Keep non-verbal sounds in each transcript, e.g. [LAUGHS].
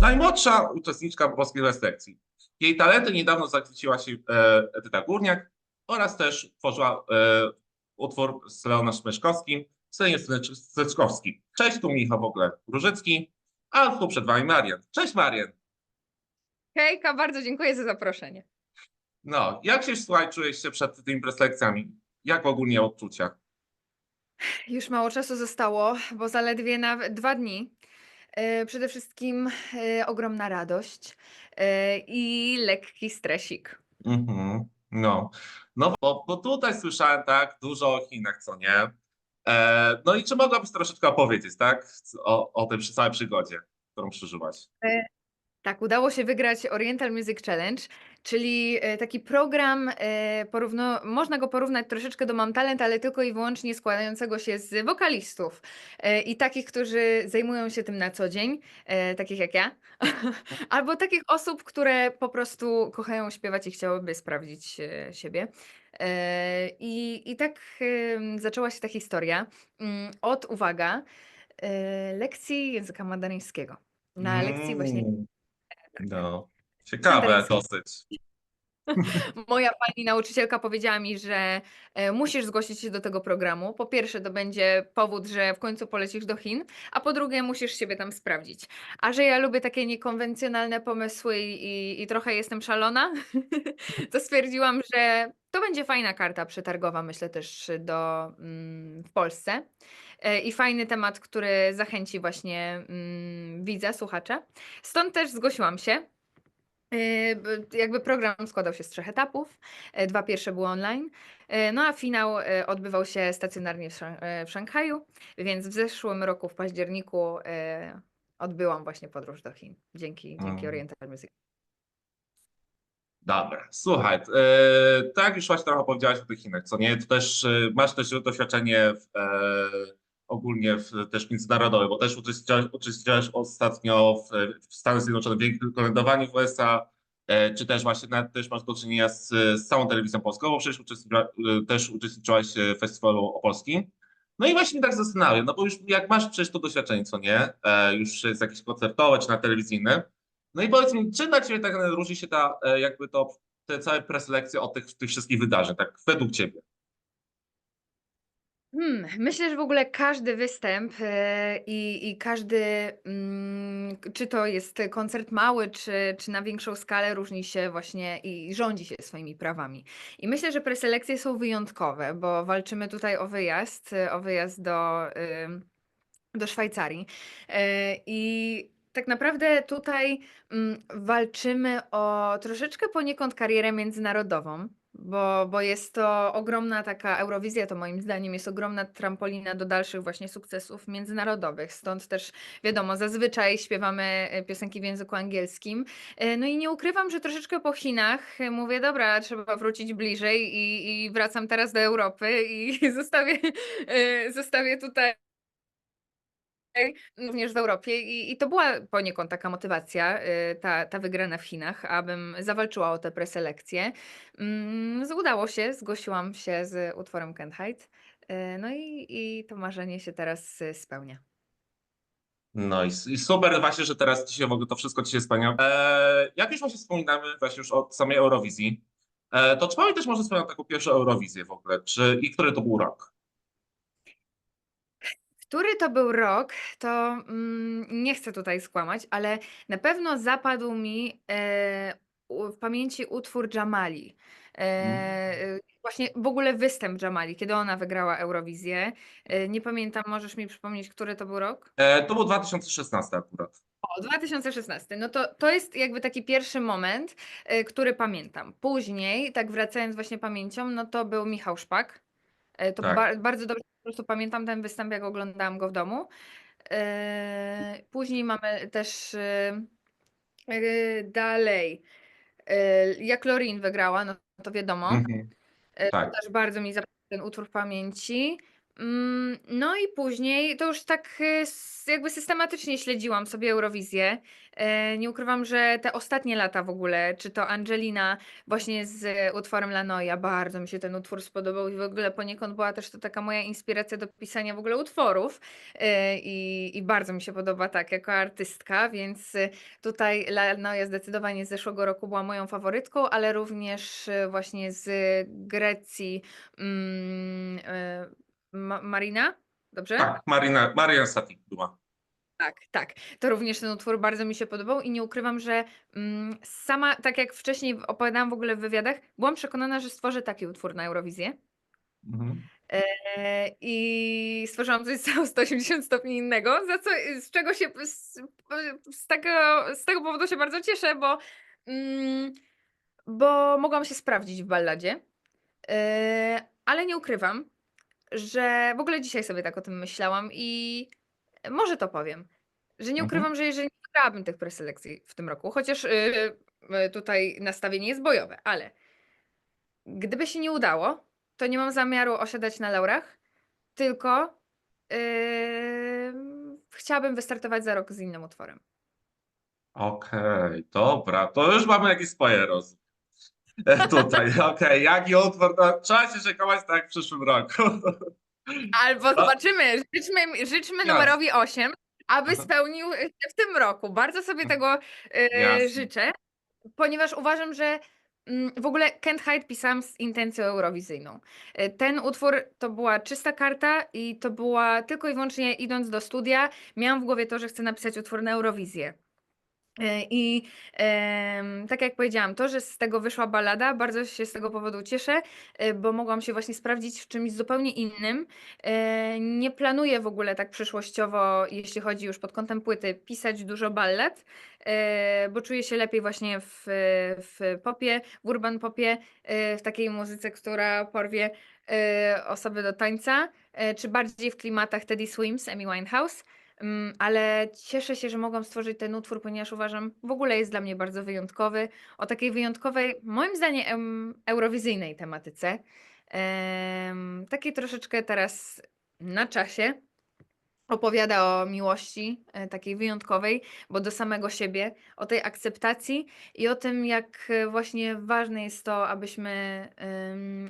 Najmłodsza uczestniczka polskiej selekcji. Jej talenty niedawno zachwyciła się e, Edyta Górniak oraz też tworzyła e, utwór z Leonem Szmeszkowskim, Senie Steczkowski. Cześć, tu Michał w ogóle Różycki, a tu przed wami Marian. Cześć Marian. Hejka, bardzo dziękuję za zaproszenie. No, jak się słuchaj, czujesz się przed tymi preselekcjami? Jak ogólnie odczucia? Już mało czasu zostało, bo zaledwie na dwa dni. E, Przede wszystkim e, ogromna radość e, i lekki stresik. Mhm, No, no bo, bo tutaj słyszałem tak dużo o Chinach, co nie? E, no i czy mogłabyś troszeczkę opowiedzieć, tak? O, o tej całej przygodzie, którą przeżyłaś? Tak, udało się wygrać Oriental Music Challenge, czyli e, taki program, e, porówno, można go porównać troszeczkę do Mam Talent, ale tylko i wyłącznie składającego się z wokalistów e, i takich, którzy zajmują się tym na co dzień, takich jak ja, [LAUGHS] albo takich osób, które po prostu kochają śpiewać i chciałyby sprawdzić siebie. I, I tak zaczęła się ta historia mm, od, uwaga, lekcji języka mandaryńskiego. Na lekcji właśnie Mm, No, ciekawe dosyć. [LAUGHS] Moja pani nauczycielka powiedziała mi, że e, musisz zgłosić się do tego programu. Po pierwsze, to będzie powód, że w końcu polecisz do Chin, a po drugie, musisz siebie tam sprawdzić. A że ja lubię takie niekonwencjonalne pomysły i, i, i trochę jestem szalona, [LAUGHS] to stwierdziłam, że to będzie fajna karta przetargowa, myślę też do, mm, w Polsce. E, I fajny temat, który zachęci właśnie mm, widza, słuchacza. Stąd też zgłosiłam się. Yy, Jakby program składał się z trzech etapów. e, Dwa pierwsze były online, e, no a finał odbywał się stacjonarnie w, Szan- w Szanghaju, więc w zeszłym roku w październiku odbyłam właśnie podróż do Chin dzięki, dzięki Mm. Oriental Music. Dobra, słuchaj, tak już właśnie trochę powiedziałaś o tych Chinach, co nie? To też masz też doświadczenie w, e, ogólnie w, też międzynarodowe, bo też uczestniczyłaś, uczestniczyłaś ostatnio w, w Stanach Zjednoczonych w wielkim kolędowaniu w USA, e, czy też właśnie nawet też masz do czynienia z, z całą telewizją polską, bo przecież uczestniczyła, e, też uczestniczyłaś w festiwalu opolskim. No i właśnie tak zastanawiam, no bo już jak masz przecież to doświadczenie, co nie? E, już jest jakieś koncertowe czy na telewizyjne, no i powiedz mi, czym dla Ciebie tak różni się ta, jakby to, te całe preselekcje od tych, tych wszystkich wydarzeń, tak według Ciebie? Hmm, myślę, że w ogóle każdy występ e, i, i każdy, mm, czy to jest koncert mały, czy, czy na większą skalę, różni się właśnie i rządzi się swoimi prawami. I myślę, że preselekcje są wyjątkowe, bo walczymy tutaj o wyjazd, e, o wyjazd do, do Szwajcarii. E, I tak naprawdę tutaj mm, walczymy o troszeczkę poniekąd karierę międzynarodową, bo, bo jest to ogromna taka Eurowizja, to moim zdaniem jest ogromna trampolina do dalszych właśnie sukcesów międzynarodowych. Stąd też wiadomo, zazwyczaj śpiewamy e, piosenki w języku angielskim. E, No i nie ukrywam, że troszeczkę po Chinach e, mówię, dobra, trzeba wrócić bliżej i, i wracam teraz do Europy i [LAUGHS] zostawię, zostawię tutaj również w Europie i, i to była poniekąd taka motywacja, y, ta, ta wygrana w Chinach, abym zawalczyła o tę preselekcję. Mm, Udało się, zgłosiłam się z utworem Can't Hide, y, no i, i to marzenie się teraz y, spełnia. No i, i super właśnie, że teraz Ci się w ogóle to wszystko Ci się spełnia. E, jak już właśnie wspominamy właśnie już od samej Eurowizji, e, to czy pamiętasz może swoją taką pierwszą Eurowizję w ogóle, czy i który to był rok? Który to był rok, to mm, nie chcę tutaj skłamać, ale na pewno zapadł mi e, u- w pamięci utwór Jamali. E, e, właśnie w ogóle występ Jamali, kiedy ona wygrała Eurowizję. E, nie pamiętam, możesz mi przypomnieć, który to był rok? E, to był 2016 akurat. O, 2016. No to, to jest jakby taki pierwszy moment, e, który pamiętam. Później, tak wracając właśnie pamięcią, no to był Michał Szpak. E, To Tak. ba bardzo dobrze prostu pamiętam ten występ, jak oglądałam go w domu. E, Później mamy też e, e, dalej. Jak Lorin wygrała, no to wiadomo. Mhm. Tak. To też bardzo mi zapadł ten utwór w pamięci. Mm, no i później to już tak, y, jakby systematycznie śledziłam sobie Eurowizję. E, nie ukrywam, że te ostatnie lata w ogóle, czy to Angelina właśnie z utworem La Noia, bardzo mi się ten utwór spodobał i w ogóle poniekąd była też to taka moja inspiracja do pisania w ogóle utworów, e, i i bardzo mi się podoba, tak, jako artystka, więc y, tutaj La Noia zdecydowanie z zeszłego roku była moją faworytką, ale również y, właśnie z Grecji, mm, Ma Marina? Dobrze? Tak, Marina, Marian Statik była. Tak, tak. To również ten utwór bardzo mi się podobał i nie ukrywam, że, mm, sama, tak jak wcześniej opowiadałam w ogóle w wywiadach, byłam przekonana, że stworzę taki utwór na Eurowizję. Mhm. Eee, I stworzyłam coś co 180 stopni innego, za co z czego się z z tego z tego powodu się bardzo cieszę, bo, mm, bo mogłam się sprawdzić w balladzie. Eee, ale nie ukrywam, że w ogóle dzisiaj sobie tak o tym myślałam i może to powiem, że nie Mhm. ukrywam, że jeżeli nie wygrałabym tych preselekcji w tym roku, chociaż, yy, yy, tutaj nastawienie jest bojowe, ale gdyby się nie udało, to nie mam zamiaru osiadać na laurach, tylko, ym, chciałabym wystartować za rok z innym utworem. Okej, dobra, to już mamy jakiś spoiler roz tutaj, [LAUGHS] okej, jaki utwór, no trzeba się szykować tak w przyszłym roku. [LAUGHS] Albo zobaczymy, życzmy życzmy Jasne. numerowi 8, aby spełnił się w tym roku. Bardzo sobie Mhm. tego, Jasne. życzę, ponieważ uważam, że, mm, w ogóle Can't Hide pisałam z intencją eurowizyjną. Ten utwór to była czysta karta i to była tylko i wyłącznie idąc do studia, miałam w głowie to, że chcę napisać utwór na Eurowizję. Yy, i, tak jak powiedziałam, to, że z tego wyszła ballada, bardzo się z tego powodu cieszę, yy, bo mogłam się właśnie sprawdzić w czymś zupełnie innym. Yy, nie planuję w ogóle tak przyszłościowo, jeśli chodzi już pod kątem płyty, pisać dużo ballad, bo czuję się lepiej właśnie w w popie, w urban popie, w takiej muzyce, która porwie, osoby do tańca, czy bardziej w klimatach Teddy Swims, Amy Winehouse. Mm, ale cieszę się, że mogłam stworzyć ten utwór, ponieważ uważam, w ogóle jest dla mnie bardzo wyjątkowy, o takiej wyjątkowej, moim zdaniem, em, eurowizyjnej tematyce. Em, takiej troszeczkę teraz na czasie. Opowiada o miłości, yy, takiej wyjątkowej, bo do samego siebie, o tej akceptacji i o tym, jak właśnie ważne jest to, abyśmy,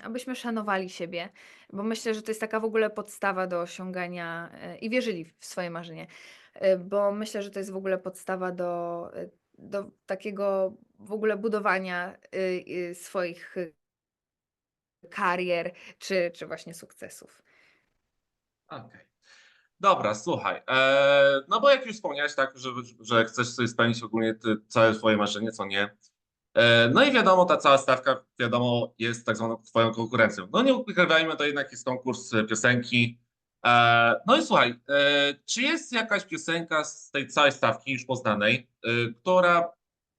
abyśmy szanowali siebie, bo myślę, że to jest taka w ogóle podstawa do osiągania, yy, i wierzyli w swoje marzenie, bo myślę, że to jest w ogóle podstawa do, do takiego w ogóle budowania, swoich karier, czy czy właśnie sukcesów. Okej. Dobra, słuchaj, eee, no bo jak już wspomniałeś, tak, że że chcesz sobie spełnić ogólnie ty całe swoje marzenie, co nie? Eee, no i wiadomo, ta cała stawka, wiadomo, jest tak zwaną twoją konkurencją. No nie ukrywajmy, to jednak jest konkurs piosenki. Eee, no i słuchaj, eee, czy jest jakaś piosenka z tej całej stawki już poznanej, yy, która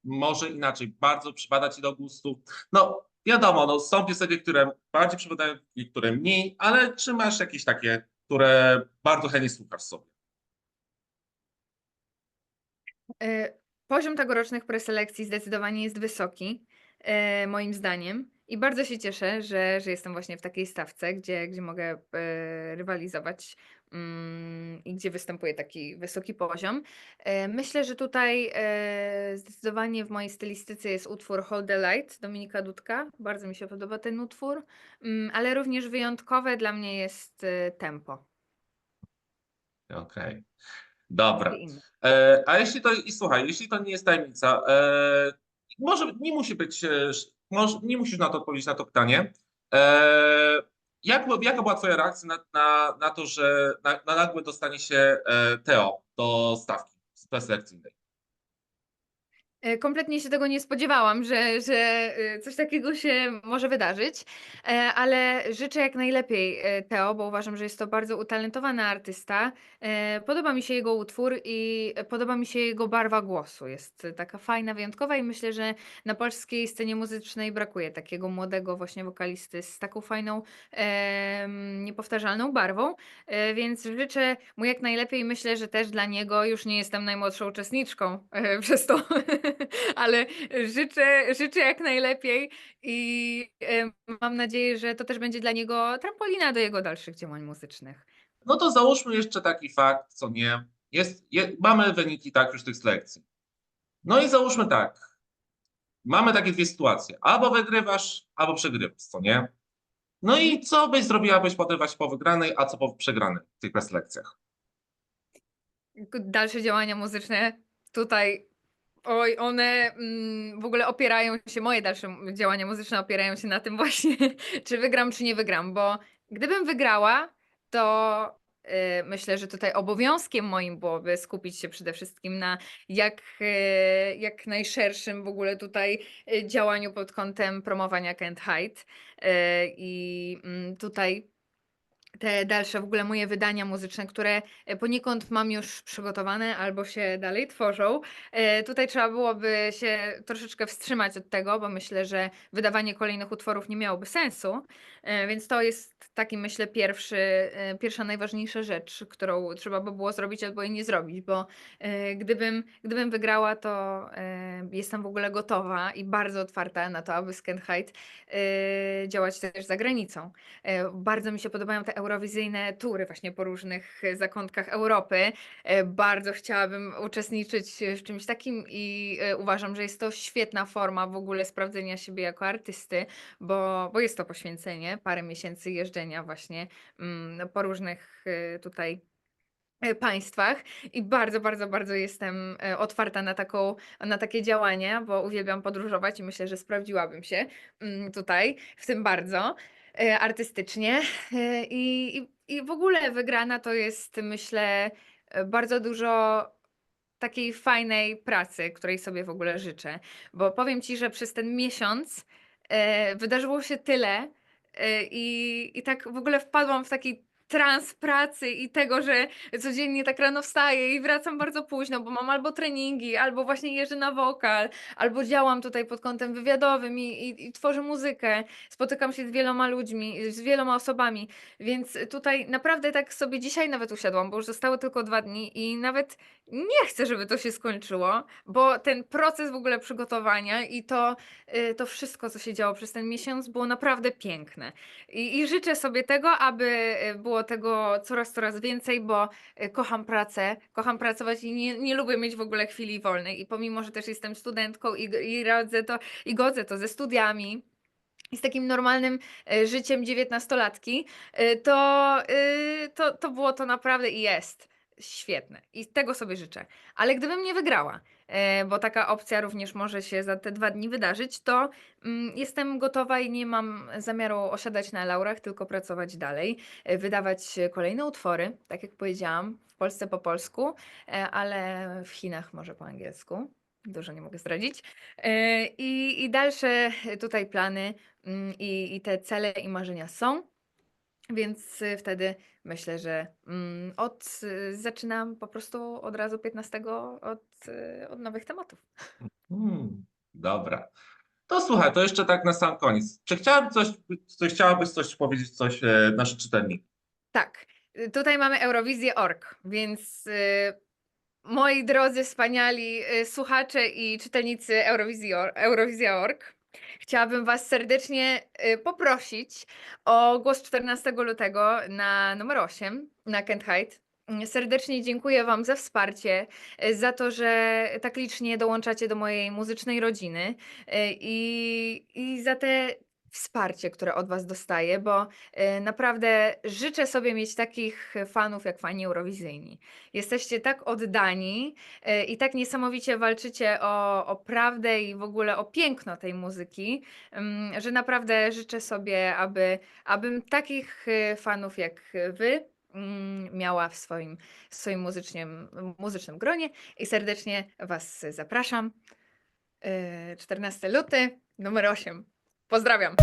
może inaczej bardzo przypada ci do gustu? No wiadomo, no są piosenki, które bardziej przypadają, niektóre mniej, ale czy masz jakieś takie, które bardzo chętnie słuchasz sobie? Yy, poziom tegorocznych preselekcji zdecydowanie jest wysoki, yy, moim zdaniem i bardzo się cieszę, że że jestem właśnie w takiej stawce, gdzie gdzie mogę, yy, rywalizować, mm, i gdzie występuje taki wysoki poziom. Myślę, że tutaj, zdecydowanie w mojej stylistyce jest utwór Hold the Light Dominika Dudka, bardzo mi się podoba ten utwór, mm, ale również wyjątkowe dla mnie jest, tempo. Okej, dobra. I inne. Eee, a jeśli to i słuchaj, jeśli to nie jest tajemnica, eee, może nie musi być, sz moż nie musisz na to odpowiedzieć na to pytanie. Eee, jak jaka była twoja reakcja na na na to, że na na nagłe dostanie się, eee, Teo do stawki preselekcyjnej? Yy, kompletnie się tego nie spodziewałam, że że, yy, coś takiego się może wydarzyć, yy, ale życzę jak najlepiej, Teo, bo uważam, że jest to bardzo utalentowany artysta. Podoba mi się jego utwór i podoba mi się jego barwa głosu. Jest taka fajna, wyjątkowa i myślę, że na polskiej scenie muzycznej brakuje takiego młodego właśnie wokalisty z taką fajną, niepowtarzalną barwą, więc życzę mu jak najlepiej. Myślę, że też dla niego już nie jestem najmłodszą uczestniczką, [LAUGHS] przez to [LAUGHS] ale życzę, życzę jak najlepiej i mam nadzieję, że to też będzie dla niego trampolina do jego dalszych działań muzycznych. No to załóżmy jeszcze taki fakt, co nie. Jest, je, mamy wyniki tak już tych selekcji. No i załóżmy tak. Mamy takie dwie sytuacje. Albo wygrywasz, albo przegrywasz, co nie? No i co byś zrobiła, byś potem właśnie po wygranej, a co po przegranej w tych preselekcjach? Dalsze działania muzyczne tutaj, oj, one mm, w ogóle opierają się, moje dalsze działania muzyczne opierają się na tym właśnie, [LAUGHS] czy wygram, czy nie wygram, bo gdybym wygrała, to y, myślę, że tutaj obowiązkiem moim byłoby skupić się przede wszystkim na jak, y, jak najszerszym w ogóle tutaj y, działaniu pod kątem promowania Kent Height. I mm, tutaj te dalsze w ogóle moje wydania muzyczne, które e, poniekąd mam już przygotowane albo się dalej tworzą. E, Tutaj trzeba byłoby się troszeczkę wstrzymać od tego, bo myślę, że wydawanie kolejnych utworów nie miałoby sensu. E, Więc to jest taki, myślę, pierwszy, pierwsza najważniejsza rzecz, którą trzeba by było zrobić albo jej nie zrobić, bo gdybym, gdybym wygrała, to jestem w ogóle gotowa i bardzo otwarta na to, aby Scan Height e, działać też za granicą. E, Bardzo mi się podobają te eurowizyjne tury właśnie po różnych zakątkach Europy. E, Bardzo chciałabym uczestniczyć w czymś takim i e, uważam, że jest to świetna forma w ogóle sprawdzenia siebie jako artysty, bo, bo jest to poświęcenie, parę miesięcy jeżdżenia właśnie mm, po różnych e, tutaj państwach i bardzo, bardzo, bardzo jestem e, otwarta na taką, na takie działania, bo uwielbiam podróżować i myślę, że sprawdziłabym się mm, tutaj w tym bardzo e, artystycznie E, i, i, i w ogóle wygrana to jest myślę e, bardzo dużo takiej fajnej pracy, której sobie w ogóle życzę, bo powiem Ci, że przez ten miesiąc e, wydarzyło się tyle e, i, i tak w ogóle wpadłam w taki trans pracy i tego, że codziennie tak rano wstaję i wracam bardzo późno, bo mam albo treningi, albo właśnie jeżdżę na wokal, albo działam tutaj pod kątem wywiadowym i, i, i tworzę muzykę, spotykam się z wieloma ludźmi, z wieloma osobami, więc tutaj naprawdę tak sobie dzisiaj nawet usiadłam, bo już zostały tylko dwa dni i nawet nie chcę, żeby to się skończyło, bo ten proces w ogóle przygotowania i to, y, to wszystko, co się działo przez ten miesiąc, było naprawdę piękne. I, I życzę sobie tego, aby y, było tego coraz, coraz więcej, bo y, kocham pracę, kocham pracować i nie, nie lubię mieć w ogóle chwili wolnej. I pomimo, że też jestem studentką i, i radzę to i godzę to ze studiami. I z takim normalnym e, życiem dziewiętnastolatki, e, to, to, to było to naprawdę i jest świetne. I tego sobie życzę. Ale gdybym nie wygrała, e, bo taka opcja również może się za te dwa dni wydarzyć, to mm, jestem gotowa i nie mam zamiaru osiadać na laurach, tylko pracować dalej, e, wydawać kolejne utwory, tak jak powiedziałam, w Polsce po polsku, e, ale w Chinach może po angielsku. Dużo nie mogę zdradzić. I, I dalsze tutaj plany mm, i, i te cele i marzenia są. Więc wtedy myślę, że mm, od, zaczynam po prostu od razu 15 od, od nowych tematów. Hmm, dobra. To słuchaj, to jeszcze tak na sam koniec. Czy chciałabyś coś, coś, chciałabyś coś powiedzieć, coś e, czytelnikom? Tak, tutaj mamy Eurowizję.org, więc y, moi drodzy, wspaniali y, słuchacze i czytelnicy Eurowizji, Eurowizja.org, chciałabym Was serdecznie y, poprosić o głos 14 lutego na numer 8 na Kent. Mm, Serdecznie dziękuję Wam za wsparcie, y, za to, że tak licznie dołączacie do mojej muzycznej rodziny y, i, i za te wsparcie, które od Was dostaję, bo y, naprawdę życzę sobie mieć takich fanów jak fani eurowizyjni. Jesteście tak oddani y, i tak niesamowicie walczycie o, o prawdę i w ogóle o piękno tej muzyki, ym, że naprawdę życzę sobie, aby, abym takich y, fanów jak Wy mm, miała w swoim, w swoim muzycznym, muzycznym gronie i serdecznie Was zapraszam. Y, 14 luty, numer 8. Pozdrawiam.